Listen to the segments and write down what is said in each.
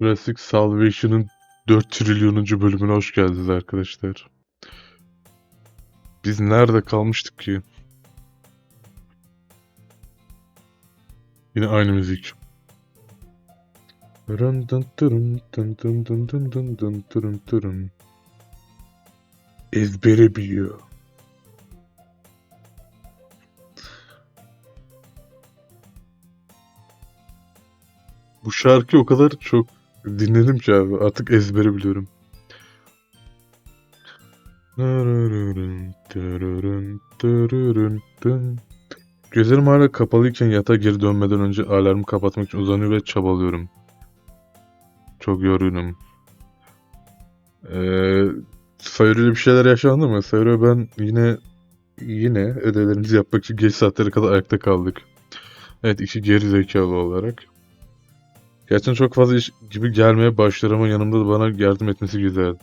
Jurassic Salvation'ın 4 trilyonuncu bölümüne hoş geldiniz arkadaşlar. Biz nerede kalmıştık ki? Yine aynı müzik. Ezbere biliyor. Bu şarkı o kadar çok dinledim ki abi. Artık ezbere biliyorum. Gözlerim hala kapalıyken yatağa geri dönmeden önce alarmı kapatmak için uzanıyor ve çabalıyorum. Çok yorgunum. Ee, Sayori'yle bir şeyler yaşandı mı? Sayori ben yine yine ödevlerimizi yapmak için geç saatlere kadar ayakta kaldık. Evet iki geri zekalı olarak. Gerçekten çok fazla iş gibi gelmeye başlar ama yanımda da bana yardım etmesi güzel.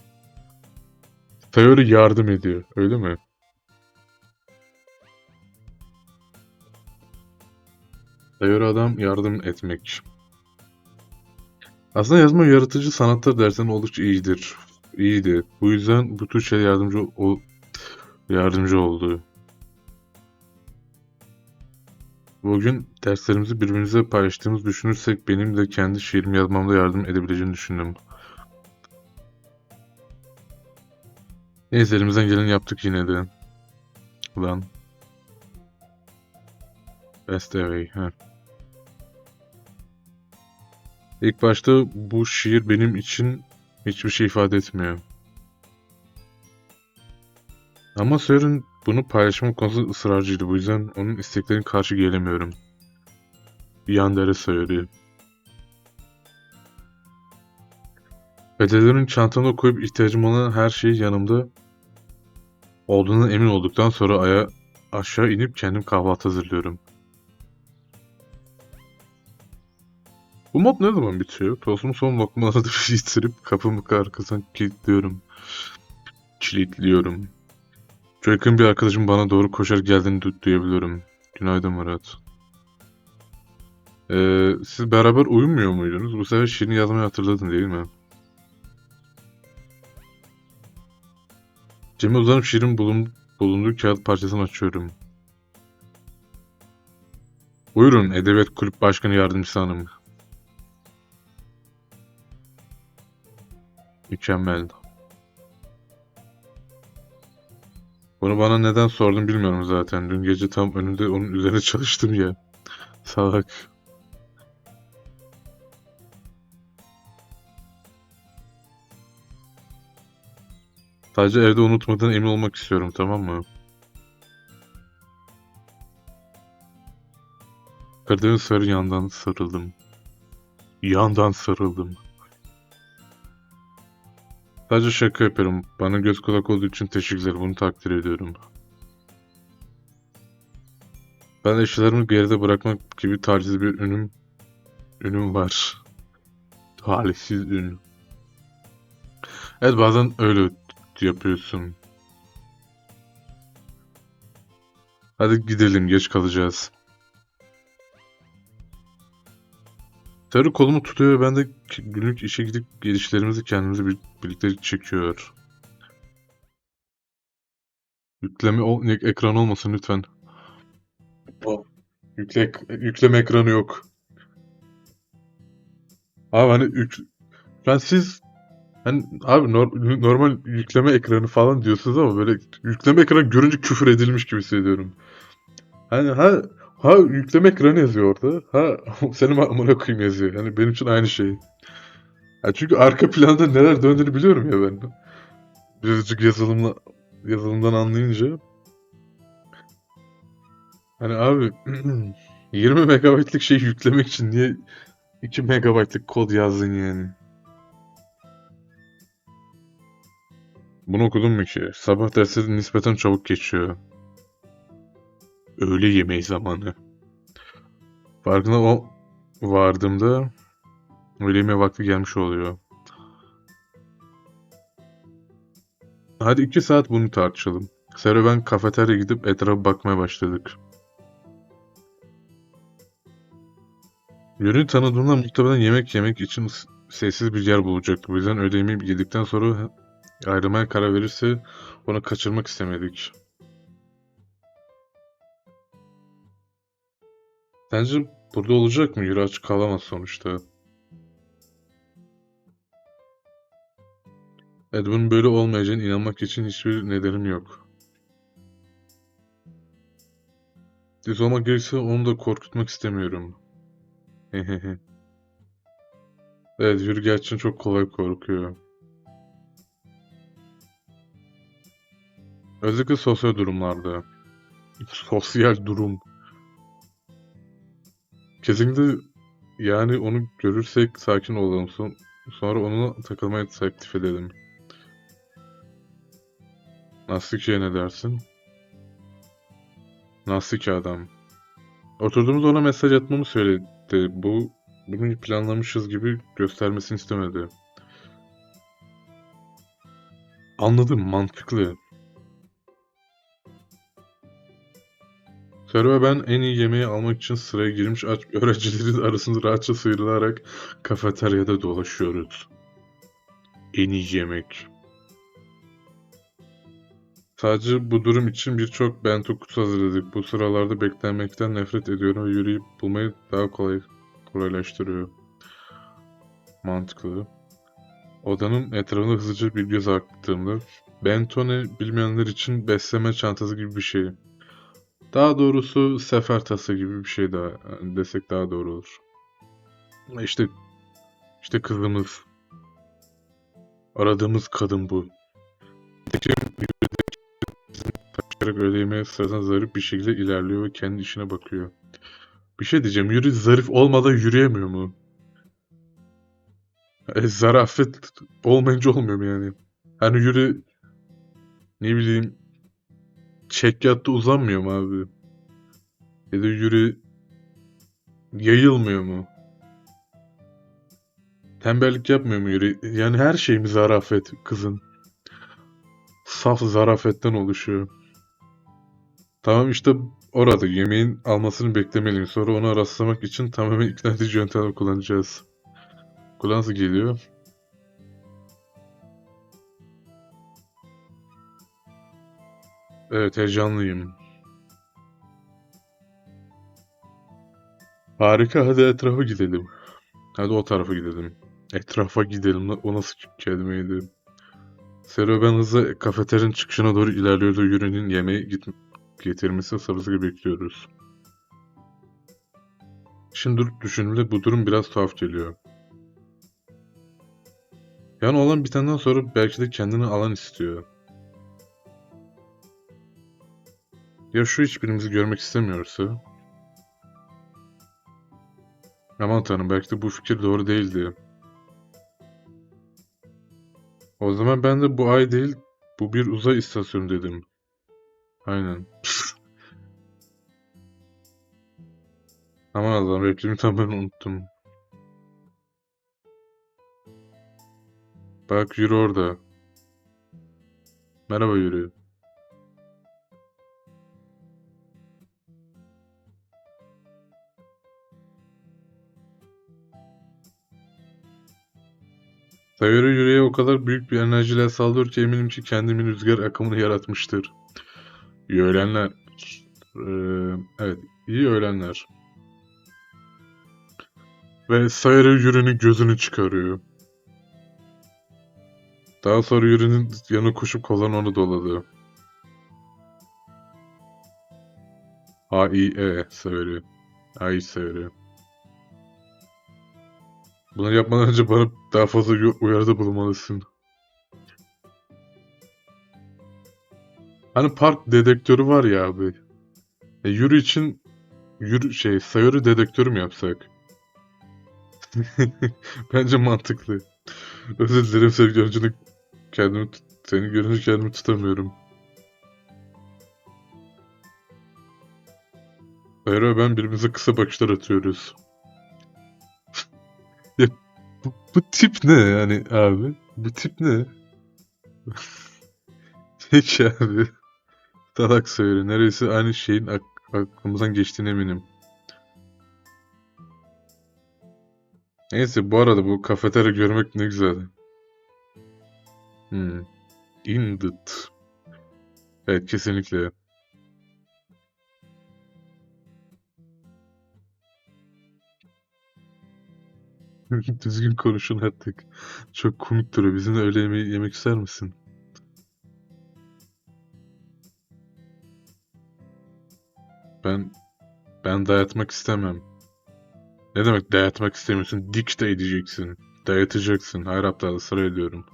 Sayori yardım ediyor, öyle mi? Sayori adam yardım etmek. Aslında yazma yaratıcı sanatlar dersen oldukça iyidir. İyiydi. Bu yüzden bu tür şey yardımcı ol yardımcı oldu. Bugün derslerimizi birbirimize paylaştığımız düşünürsek benim de kendi şiirimi yazmamda yardım edebileceğini düşündüm. Neyse elimizden geleni yaptık yine de. Ulan. Best away. Heh. İlk başta bu şiir benim için hiçbir şey ifade etmiyor. Ama Sören bunu paylaşmam konusunda ısrarcıydı. Bu yüzden onun isteklerine karşı gelemiyorum. Yandere söyledi. Bedellerin çantamda koyup ihtiyacım olan her şeyi yanımda olduğundan emin olduktan sonra aya aşağı inip kendim kahvaltı hazırlıyorum. Bu mod ne zaman bitiyor? Tostumu son lokmalarda bitirip kapımı arkasından kilitliyorum. Kilitliyorum. Çok yakın bir arkadaşım bana doğru koşar geldiğini du- duyabiliyorum. Günaydın Murat. Ee, siz beraber uyumuyor muydunuz? Bu sefer şiirini yazmayı hatırladın değil mi? Cem'e uzanıp şiirin bulun bulunduğu kağıt parçasını açıyorum. Buyurun Edebiyat Kulüp Başkanı Yardımcısı Hanım. Mükemmel. Bunu bana neden sordun bilmiyorum zaten. Dün gece tam önünde onun üzerine çalıştım ya. Salak. Sadece evde unutmadığına emin olmak istiyorum tamam mı? Kırdığın sarı yandan sarıldım. Yandan sarıldım. Sadece şaka yapıyorum. Bana göz kulak olduğu için teşekkürler. Bunu takdir ediyorum. Ben eşyalarımı geride bırakmak gibi taciz bir ünüm ünüm var. Talihsiz ün. Evet bazen öyle yapıyorsun. Hadi gidelim geç kalacağız. Sarı kolumu tutuyor ve ben de günlük işe gidip gelişlerimizi kendimize bir, birlikte çekiyor. Yükleme ol, ek- ekran olmasın lütfen. O, yükle, yükleme ekranı yok. Abi hani yük, ben siz hani abi nor- normal yükleme ekranı falan diyorsunuz ama böyle yükleme ekranı görünce küfür edilmiş gibi hissediyorum. Hani ha ha yükleme ekranı yazıyor orada. Ha senin amına koyayım yazıyor. Yani benim için aynı şey. Ya çünkü arka planda neler döndüğünü biliyorum ya ben. Birazcık yazılımla yazılımdan anlayınca. Hani abi 20 megabaytlık şey yüklemek için niye 2 megabaytlık kod yazdın yani? Bunu okudun mu ki? Sabah dersleri nispeten çabuk geçiyor. Öğle yemeği zamanı. Farkına o vardığımda öğle yemeği vakti gelmiş oluyor. Hadi iki saat bunu tartışalım. Sonra ben kafeteryaya gidip etrafa bakmaya başladık. Yönü tanıdığımda muhtemelen yemek yemek için sessiz bir yer bulacaktı. Bu yüzden ödemeyi yedikten sonra ayrılmaya karar verirse onu kaçırmak istemedik. Sence burada olacak mı? Yürü aç kalamaz sonuçta. Bunun böyle olmayacağına inanmak için hiçbir nedenim yok. Düz olmak gerekirse onu da korkutmak istemiyorum. Evet Yuri gerçekten çok kolay korkuyor. Özellikle sosyal durumlarda. Sosyal durum. Kesinlikle yani onu görürsek sakin olalım. Son- Sonra onunla takılmaya teklif edelim. Nastikçiye ne dersin? Nastik adam. Oturduğumuzda ona mesaj atmamı söyledi. Bu bunu planlamışız gibi göstermesini istemedi. Anladım, mantıklı. Sarı ve ben en iyi yemeği almak için sıraya girmiş aç öğrencilerin arasında rahatça sıyrılarak kafeteryada dolaşıyoruz. En iyi yemek. Sadece bu durum için birçok bento kutusu hazırladık. Bu sıralarda beklenmekten nefret ediyorum ve yürüyüp bulmayı daha kolay kolaylaştırıyor. Mantıklı. Odanın etrafına hızlıca bir göz attığımda bento ne bilmeyenler için besleme çantası gibi bir şey. Daha doğrusu sefer tası gibi bir şey daha desek daha doğru olur. İşte işte kızımız. Aradığımız kadın bu. Öğle yemeği sırasında zarif bir şekilde ilerliyor ve kendi işine bakıyor. Bir şey diyeceğim. Yuri zarif olmadan yürüyemiyor mu? E, zarafet olmayınca olmuyor mu yani? Hani Yuri ne bileyim çekyatta uzanmıyor mu abi? Ya da Yuri yayılmıyor mu? Tembellik yapmıyor mu Yuri? Yani her şey mi zarafet kızın? Saf zarafetten oluşuyor. Tamam işte orada yemeğin almasını beklemeliyim. Sonra onu rastlamak için tamamen ikna edici yöntemler kullanacağız. Kulağı nasıl geliyor? Evet heyecanlıyım. Harika hadi etrafa gidelim. Hadi o tarafa gidelim. Etrafa gidelim. O nasıl kelimeydi? Sero ben hızla kafeteryanın çıkışına doğru ilerliyordu. Yürünin yemeği git getirmesini sabırsızlıkla bekliyoruz. Şimdi düşündüğümde bu durum biraz tuhaf geliyor. Yani olan bitenden sonra belki de kendini alan istiyor. Ya şu hiçbirimizi görmek istemiyorsa? Aman tanrım belki de bu fikir doğru değildi. O zaman ben de bu ay değil, bu bir uzay istasyonu dedim. Aynen. Aman Allah'ım repliğimi tamamen unuttum. Bak yürü orada. Merhaba yürü. Sayori yüreğe o kadar büyük bir enerjiyle saldırıyor ki eminim ki kendimin rüzgar akımını yaratmıştır. İyi öğlenler. Ee, evet, iyi öğlenler. Ve Sayori Yuri'nin gözünü çıkarıyor. Daha sonra Yuri'nin yanına koşup kollarına onu doladı. A I E Sayori. Bunları yapmadan önce bana daha fazla uyarıda bulunmalısın. Hani park dedektörü var ya abi. E, yürü için yürü şey Sayori dedektörü mü yapsak? Bence mantıklı. Özür dilerim sevgili oyunculuk. Kendimi seni görünce kendimi tutamıyorum. Sayori ve ben birbirimize kısa bakışlar atıyoruz. Bu, bu tip ne yani abi? Bu tip ne? Peki abi. Salak söyle. Neredeyse aynı şeyin ak- aklımızdan geçtiğine eminim. Neyse bu arada bu kafeterya görmek ne güzel. Hmm. Indit. Evet kesinlikle. Düzgün konuşun artık. Çok komik duruyor. Bizimle öğle yemeği yemek ister misin? Ben ben dayatmak istemem. Ne demek dayatmak istemiyorsun? Dik de edeceksin. Dayatacaksın. Her hafta sıra ediyorum.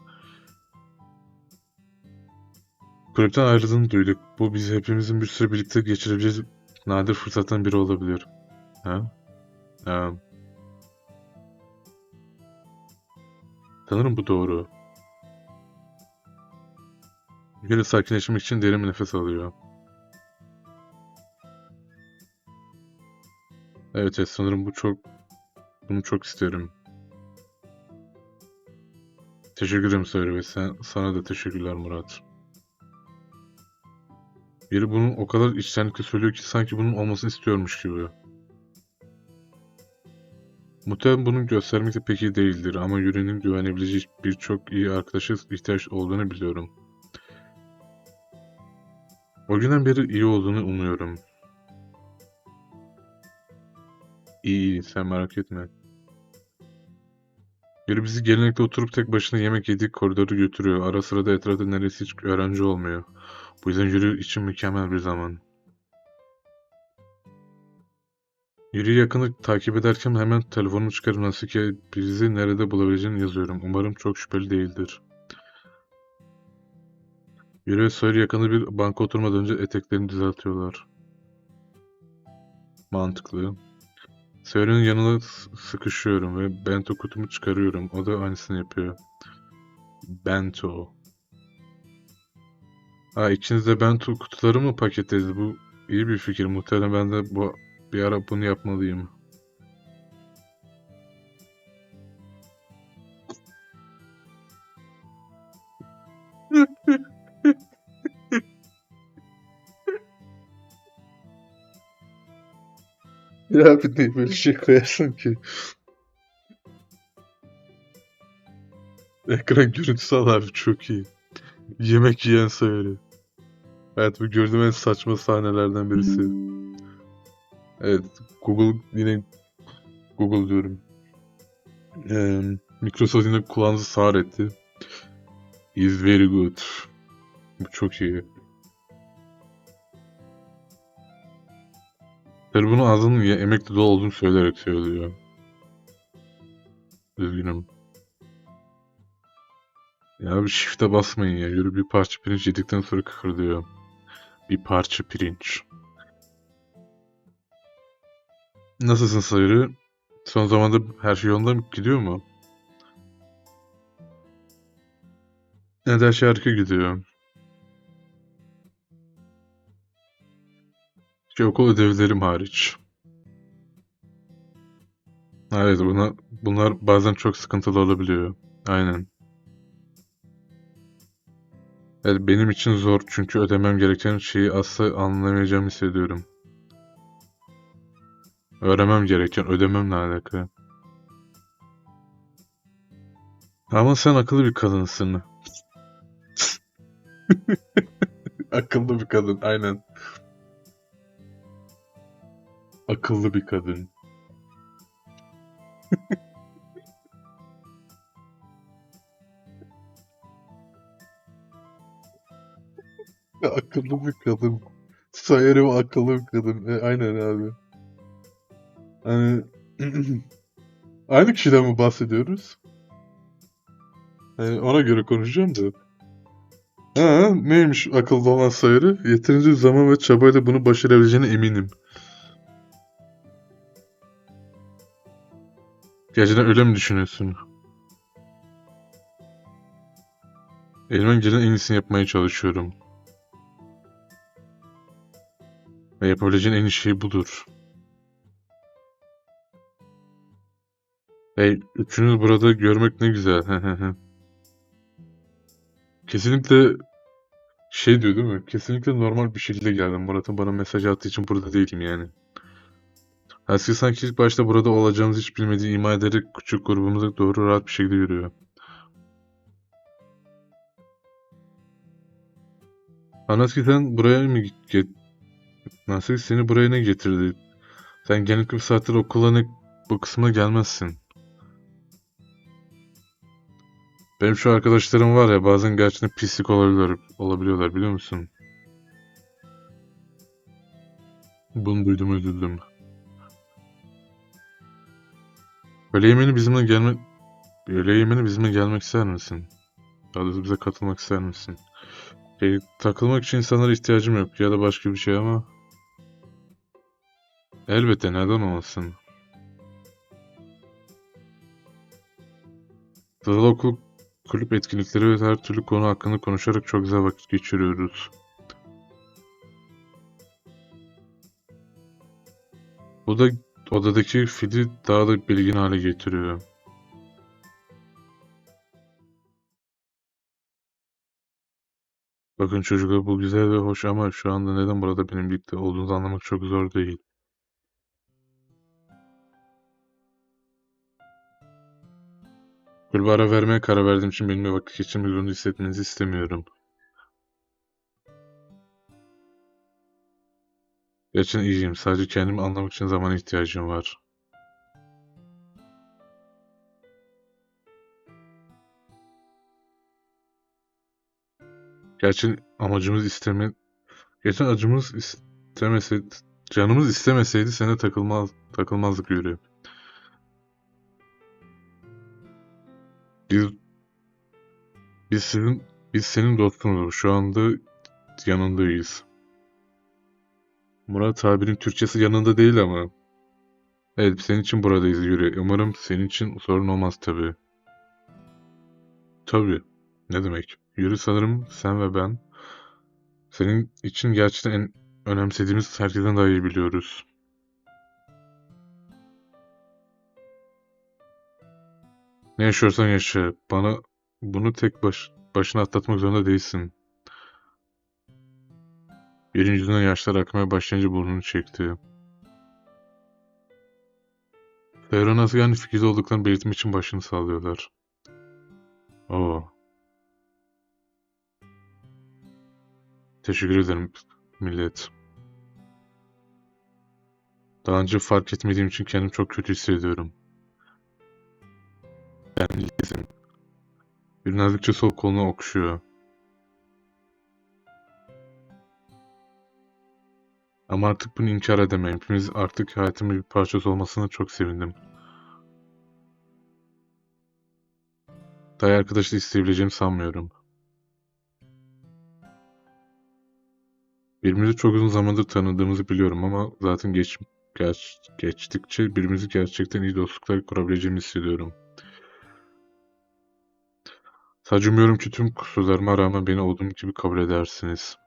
Kulüpten ayrıldığını duyduk. Bu bizi hepimizin bir süre birlikte geçirebileceğiz nadir fırsattan biri olabilir. Ha? Ha. Sanırım bu doğru. Yine sakinleşmek için derin bir nefes alıyor. Evet, evet sanırım bu çok bunu çok isterim. Teşekkür ederim Sayri ve sen, sana da teşekkürler Murat. Biri bunu o kadar içtenlikle söylüyor ki sanki bunun olmasını istiyormuş gibi. Muhtemelen bunun göstermek de pek iyi değildir ama Yuri'nin güvenebileceği birçok iyi arkadaşa ihtiyaç olduğunu biliyorum. O günden beri iyi olduğunu umuyorum. İyi iyi sen merak etme. Yuri bizi gelenekte oturup tek başına yemek yedik koridoru götürüyor. Ara sıra da etrafta neredeyse hiç öğrenci olmuyor. Bu yüzden Yuri için mükemmel bir zaman. Yuri'yi yakını takip ederken hemen telefonumu çıkarıp nasıl ki bizi nerede bulabileceğini yazıyorum. Umarım çok şüpheli değildir. Ve Sawyer yakında bir banka oturmadan önce eteklerini düzeltiyorlar. Mantıklı. Sawyer'in yanına sıkışıyorum ve bento kutumu çıkarıyorum. O da aynısını yapıyor. Bento. Ha ikiniz de bento kutuları mı paketlediniz? Bu iyi bir fikir. Muhtemelen ben de bu bir ara bunu yapmalıyım. Ya bir de böyle şey koyarsın ki. Ekran görüntüsü al abi çok iyi. Yemek yiyen söyle. Evet bu gördüğüm en saçma sahnelerden birisi. Evet Google yine Google diyorum. Eee, Microsoft yine kulağınızı sağır etti. Is very good. Bu çok iyi. Tabii bunu ağzının ya emekli dolu olduğunu söyleyerek söylüyor. Üzgünüm. Ya bir shift'e basmayın ya. Yürü bir parça pirinç yedikten sonra kıkırdıyor. Bir parça pirinç. Nasılsın Sayırı? Son zamanda her şey yolunda mı gidiyor mu? Evet her şey harika gidiyor. Şey, okul ödevlerim hariç. Evet bunlar, bunlar bazen çok sıkıntılı olabiliyor. Aynen. Evet, benim için zor çünkü ödemem gereken şeyi asla anlamayacağımı hissediyorum. Öğrenmem gereken, ödememle alakalı. Ama sen akıllı bir kadınsın. Akıllı bir kadın, aynen. Akıllı bir kadın. Akıllı bir kadın. Sayarım akıllı bir kadın. E, aynen abi. Hani aynı kişiden mi bahsediyoruz? Yani ona göre konuşacağım da. Ha, neymiş akıllı olan sayarı? Yeterince zaman ve çabayla bunu başarabileceğine eminim. Gerçekten öyle mi düşünüyorsun? Elimden gelen en iyisini yapmaya çalışıyorum. Ve yapabileceğin en iyi şey budur. Hey, üçünüz burada görmek ne güzel. Kesinlikle şey diyor değil mi? Kesinlikle normal bir şekilde geldim. Murat'ın bana mesaj attığı için burada değilim yani. Eski sanki ilk başta burada olacağımızı hiç bilmediği ima ederek küçük grubumuza doğru rahat bir şekilde yürüyor. Anaski sen buraya mı get... Nasıl seni buraya ne getirdi? Sen genellikle bir saattir okula ne... bu kısmına gelmezsin. Benim şu arkadaşlarım var ya bazen gerçekten pislik olabiliyorlar, olabiliyorlar biliyor musun? Bunu duydum üzüldüm. Öğle yemeğini bizimle gelmek... Öğle yemeğini bizimle gelmek ister misin? Daha doğrusu bize katılmak ister misin? Şey, takılmak için insanlara ihtiyacım yok ya da başka bir şey ama... Elbette neden olmasın? Özel okul kulüp etkinlikleri ve her türlü konu hakkında konuşarak çok güzel vakit geçiriyoruz. Bu da odadaki fili daha da belirgin hale getiriyor. Bakın çocuklar bu güzel ve hoş ama şu anda neden burada benim birlikte olduğunuzu anlamak çok zor değil. Ara vermeye karar verdiğim için benimle vakit geçirmek zorunda hissetmenizi istemiyorum. Gerçekten iyiyim. Sadece kendimi anlamak için zamana ihtiyacım var. Gerçekten amacımız isteme... Gerçekten acımız istemeseydi... Canımız istemeseydi sene takılmaz, takılmazdık yürü. Biz... Biz sizin... Biz senin dostunuz. Şu anda yanındayız. Murat abinin Türkçesi yanında değil ama. Evet senin için buradayız Yuri. Umarım senin için sorun olmaz tabii. Tabii. Ne demek? Yuri sanırım sen ve ben senin için gerçekten en önemsediğimiz herkesten daha iyi biliyoruz. Ne yaşıyorsan yaşa. Bana bunu tek baş, başına atlatmak zorunda değilsin. Yerin yüzünden yaşlar akmaya başlayınca burnunu çekti. Ferhan Asgari fikirde olduklarını belirtmek için başını sallıyorlar. Oo. Teşekkür ederim millet. Daha önce fark etmediğim için kendimi çok kötü hissediyorum. Ben Liz'im. Bir nazikçe sol kolunu okşuyor. Ama artık bunu inkar edemem. Hepimiz artık hayatımın bir parçası olmasına çok sevindim. Daha arkadaşlık isteyebileceğimi sanmıyorum. Birbirimizi çok uzun zamandır tanıdığımızı biliyorum ama zaten geç, geç, geçtikçe birbirimizi gerçekten iyi dostluklar kurabileceğimi hissediyorum. Sadece umuyorum ki tüm kusurlarıma rağmen beni olduğum gibi kabul edersiniz.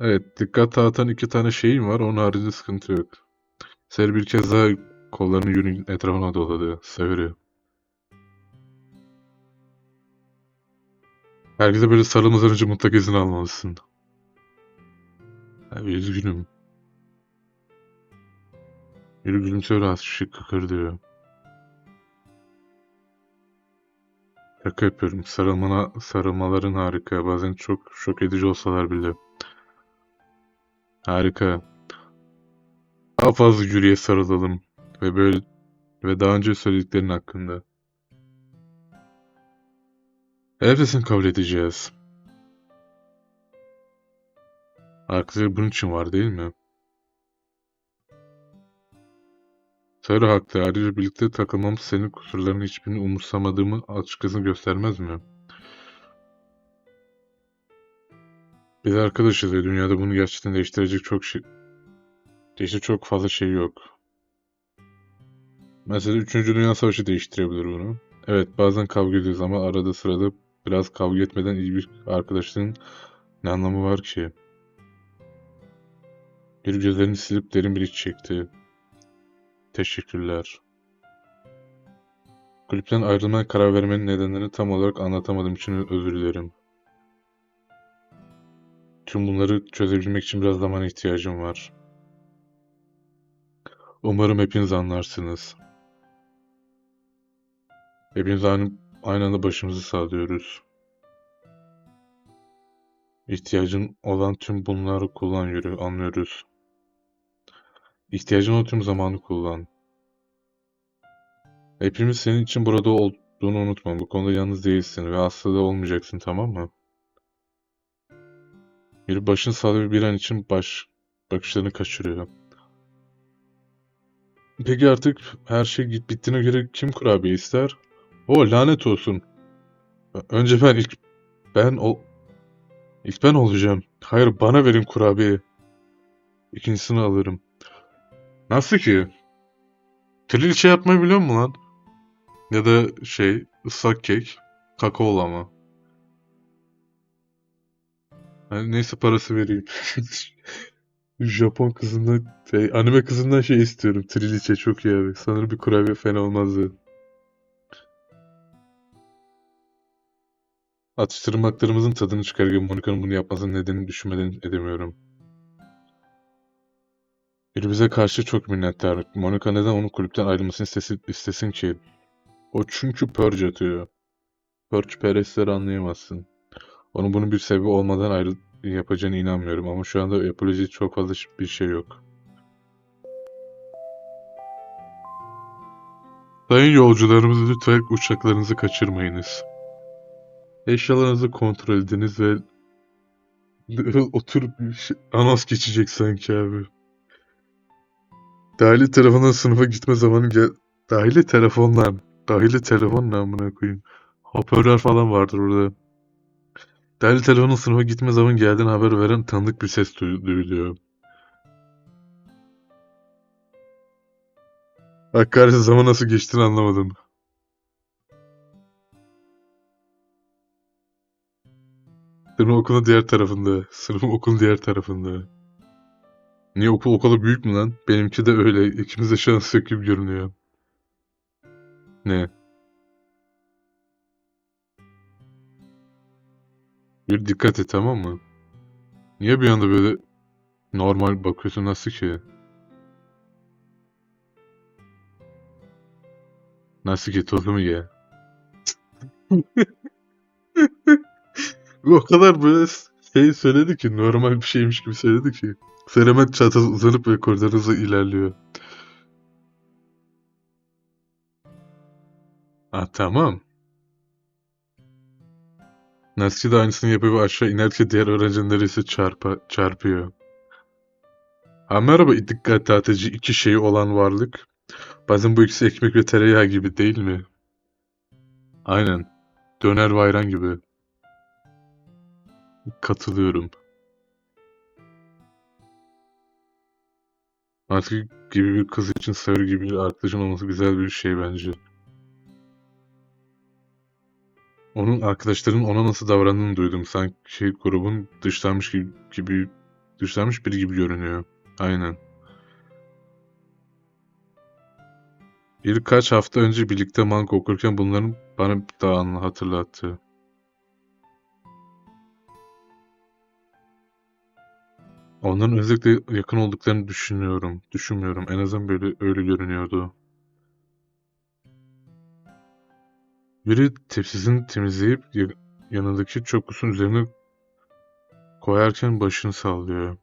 Evet, dikkat dağıtan iki tane şeyim var. Onun haricinde sıkıntı yok. Seri bir kez daha kollarını yünün etrafına doladı. Severi. Herkese böyle sarılmadan önce mutlaka izin almalısın. Abi üzgünüm. Yürü gülümsüyor az şık kıkır diyor. Şaka yapıyorum. Sarılmana, sarılmaların harika. Bazen çok şok edici olsalar bile. Harika. Daha fazla Yuri'ye sarılalım. Ve böyle ve daha önce söylediklerin hakkında. Elbette kabul edeceğiz. Hakları bunun için var değil mi? Sarı haklı. Ayrıca birlikte takılmamız senin kusurlarının hiçbirini umursamadığımı açıkçası göstermez mi? Biz arkadaşız ve dünyada bunu gerçekten değiştirecek çok şey... Değiştirecek çok fazla şey yok. Mesela 3. Dünya Savaşı değiştirebilir bunu. Evet bazen kavga ediyoruz ama arada sırada biraz kavga etmeden iyi bir arkadaşlığın ne anlamı var ki? Bir gözlerini silip derin bir iç çekti. Teşekkürler. Kulüpten ayrılmaya karar vermenin nedenlerini tam olarak anlatamadığım için özür dilerim. Tüm bunları çözebilmek için biraz zamana ihtiyacım var. Umarım hepiniz anlarsınız. Hepimiz aynı, aynı anda başımızı sağlıyoruz. İhtiyacın olan tüm bunları kullan yürü, anlıyoruz. İhtiyacın olan tüm zamanı kullan. Hepimiz senin için burada olduğunu unutma. Bu konuda yalnız değilsin ve asla da olmayacaksın, tamam mı? Biri başını sağlıyor bir an için baş bakışlarını kaçırıyor. Peki artık her şey git bittiğine göre kim kurabiye ister? O lanet olsun. Önce ben ilk ben ol ilk ben olacağım. Hayır bana verin kurabiye. İkincisini alırım. Nasıl ki? Triliçe yapmayı biliyor musun lan? Ya da şey ıslak kek. Kakaolu ama. Yani neyse parası vereyim. Japon kızından, şey, anime kızından şey istiyorum. Triliçe çok iyi abi. Sanırım bir kurabiye fena olmazdı. Atıştırmalarımızın tadını çıkarırken Monica'nın bunu yapmasının nedenini düşünmeden edemiyorum. Biri bize karşı çok minnettar. Monica neden onun kulüpten ayrılmasını istesin, istesin ki? O çünkü Purge atıyor. Purge perestleri anlayamazsın. Onun bunun bir sebebi olmadan ayrı yapacağına inanmıyorum ama şu anda yapabileceği çok fazla bir şey yok. Sayın yolcularımız lütfen uçaklarınızı kaçırmayınız. Eşyalarınızı kontrol ediniz ve oturup şey- anons geçecek sanki abi. Dahili telefonla sınıfa gitme zamanı gel. Dahili telefonla. Dahili telefonla amına koyayım. Hoparlör falan vardır orada. Dahili telefonun sınıfa gitme zamanı geldiğini haber veren tanıdık bir ses duy- duyuluyor. Kahretsin zaman nasıl geçtiğini anlamadım. Sınıfın okulun diğer tarafında. Sınıfın okulun diğer tarafında. Niye okul o kadar büyük mü lan? Benimki de öyle. İkimiz de şans yok gibi görünüyor. Ne? Bir dikkat et tamam mı? Niye bir anda böyle normal bakıyorsun nasıl ki? Nasıl ki tozumu ye? O kadar böyle şey söyledi ki normal bir şeymiş gibi söyledi ki. Sen hemen çataz uzanıp ve koridorunuzda ilerliyor. Ah tamam. Naski de aynısını yapıyor ve aşağı inerken diğer öğrenciler neredeyse çarpa, çarpıyor. Ha merhaba dikkat dağıtıcı iki şeyi olan varlık. Bazen bu ikisi ekmek ve tereyağı gibi değil mi? Aynen. Döner ve ayran gibi. Katılıyorum. Artık gibi bir kız için Sarı gibi bir arkadaşın olması güzel bir şey bence. Onun arkadaşlarının ona nasıl davrandığını duydum. Sanki şey, grubun dışlanmış gibi, gibi dışlanmış biri gibi görünüyor. Aynen. Birkaç hafta önce birlikte manga okurken bunların bana daha hatırlattı. Onların özellikle yakın olduklarını düşünüyorum. Düşünmüyorum. En azından böyle öyle görünüyordu. Biri tepsisini temizleyip ya- yanındaki çokusun üzerine koyarken başını sallıyor.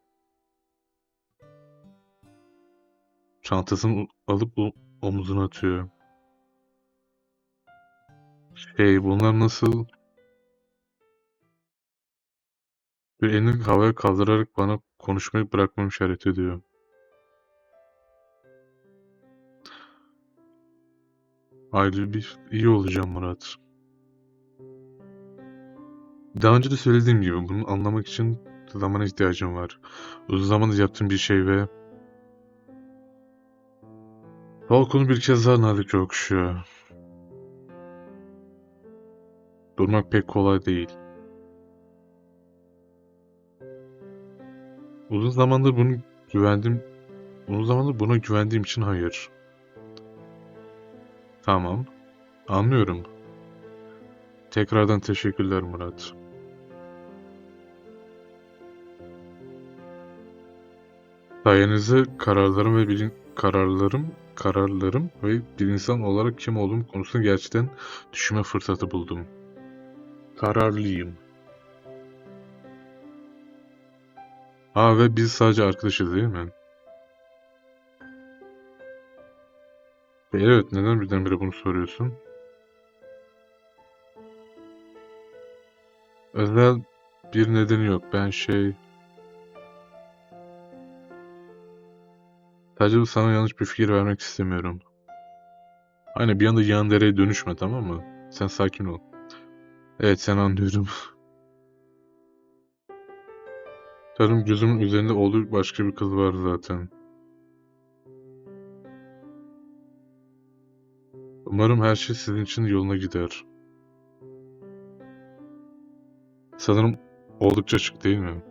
Çantasını alıp omzuna atıyor. Şey bunlar nasıl? Bir elini havaya kaldırarak bana konuşmayı bırakmamı işaret ediyor. Ayrı bir iyi olacağım Murat. Daha önce de söylediğim gibi bunu anlamak için zamana ihtiyacım var. Uzun zamandır yaptığım bir şey ve balkonu bir kez daha nazik okşuyor. Durmak pek kolay değil. Uzun zamandır bunu güvendim. Uzun zamandır buna güvendiğim için hayır. Tamam. Anlıyorum. Tekrardan teşekkürler Murat. Sayenizde kararlarım ve bilin kararlarım, kararlarım ve bir insan olarak kim olduğum konusunda gerçekten düşünme fırsatı buldum. Kararlıyım. Ha ve biz sadece arkadaşız değil mi? Ve Evet, neden birdenbire bunu soruyorsun? Özel bir nedeni yok. Ben şey... Sadece sana yanlış bir fikir vermek istemiyorum. Aynen bir anda Yandere'ye dönüşme tamam mı? Sen sakin ol. Evet sen anlıyorum. Sanırım gözümün üzerinde olduğu başka bir kız var zaten. Umarım her şey sizin için yoluna gider. Sanırım oldukça açık değil mi?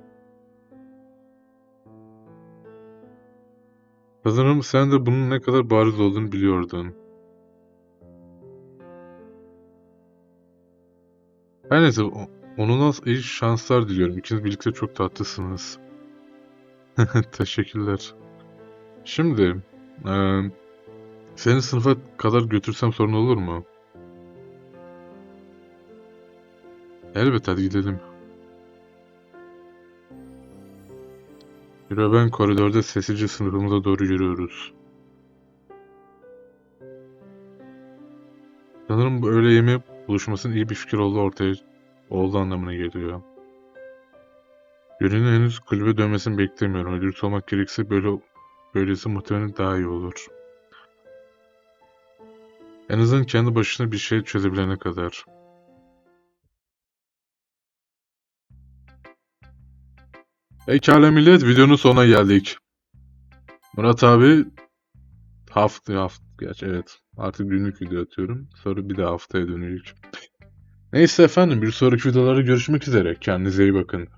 Sanırım sen de bunun ne kadar bariz olduğunu biliyordun. Her neyse, o- onuna iyi şanslar diliyorum. İkiniz birlikte çok tatlısınız. Teşekkürler. Şimdi, eee, seni sınıfa kadar götürsem sorun olur mu? Elbette hadi gidelim. Yürü ben koridorda sessizce sınıfımıza doğru yürüyoruz. Sanırım bu öğle yemeği buluşmasının iyi bir fikir olduğu ortaya oldu anlamına geliyor. Yürüyün henüz kulübe dönmesini beklemiyorum. Dürüst olmak gerekirse böyle böylesi muhtemelen daha iyi olur. En azından kendi başına bir şey çözebilene kadar. Pekala millet videonun sonuna geldik. Murat abi hafta hafta gerçi evet artık günlük video atıyorum. Sonra bir de haftaya dönecek. Neyse efendim bir sonraki videolarda görüşmek üzere. Kendinize iyi bakın.